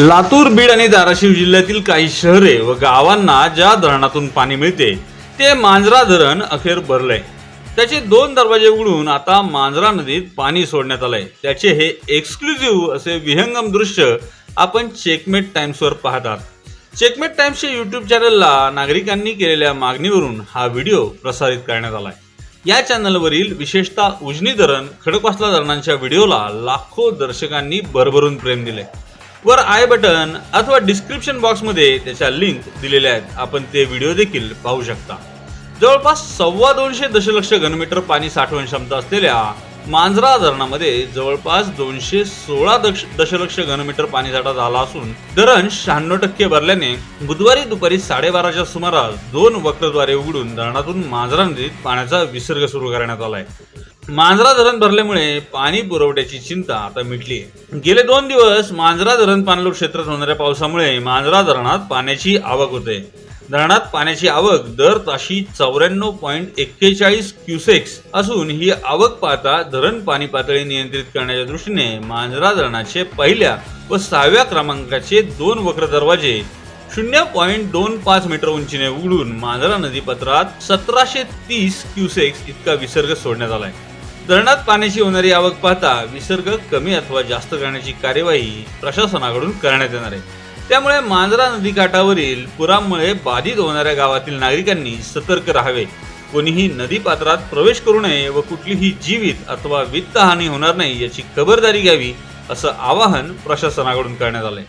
लातूर बीड आणि धाराशिव जिल्ह्यातील काही शहरे व गावांना ज्या धरणातून पाणी मिळते ते मांजरा धरण अखेर भरलंय. त्याचे दोन दरवाजे उघडून आता मांजरा नदीत पाणी सोडण्यात आलंय. त्याचे हे एक्सक्लुझिव्ह असे विहंगम दृश्य आपण चेकमेट टाइम्सवर पाहतात. चेकमेट टाइम्सच्या यूट्यूब चॅनलला नागरिकांनी केलेल्या मागणीवरून हा व्हिडिओ प्रसारित करण्यात आलाय. या चॅनलवरील विशेषतः उजनी धरण खडकवासला धरणांच्या व्हिडिओला लाखो दर्शकांनी भरभरून प्रेम दिले वर आय बटन अथवा डिस्क्रिप्शन बॉक्समध्ये त्याच्या लिंक दिलेल्या आहेत. आपण ते व्हिडिओ देखील पाहू शकता. जवळपास सव्वा दोनशे दशलक्ष घनमीटर पाणी साठवण क्षमता असलेल्या मांजरा धरणामध्ये जवळपास दोनशे सोळा दश दशलक्ष घनमीटर पाणीसाठा झाला असून धरण शहाण्णव टक्के भरल्याने बुधवारी दुपारी साडेबाराच्या सुमारास दोन वक्रद्वारे उघडून धरणातून मांजरा नदीत पाण्याचा विसर्ग सुरू करण्यात आलाय. मांजरा धरण भरल्यामुळे पाणी पुरवठ्याची चिंता आता मिटली आहे. गेले दोन दिवस मांजरा धरण पाणलोट क्षेत्रात होणाऱ्या पावसामुळे मांजरा धरणात पाण्याची आवक होते. धरणात पाण्याची आवक दर ताशी चौऱ्याण्णव पॉईंट एक्केचाळीस क्युसेक्स असून ही आवक पाहता धरण पाणी पातळी नियंत्रित करण्याच्या दृष्टीने मांजरा धरणाचे पहिल्या व सहाव्या क्रमांकाचे दोन वक्र दरवाजे शून्य पॉईंट दोन पाच मीटर उंचीने उघडून मांजरा नदीपात्रात सतराशे तीस क्युसेक्स इतका विसर्ग सोडण्यात आलाय. धरणात पाण्याची होणारी आवक पाहता विसर्ग कमी अथवा जास्त करण्याची कार्यवाही प्रशासनाकडून करण्यात येणार आहे. त्यामुळे मांजरा नदीकाठावरील पुरामुळे बाधित होणाऱ्या गावातील नागरिकांनी सतर्क राहावे. कोणीही नदीपात्रात प्रवेश करू नये व कुठलीही जीवित अथवा वित्तहानी होणार नाही याची खबरदारी घ्यावी असं आवाहन प्रशासनाकडून करण्यात आलंय.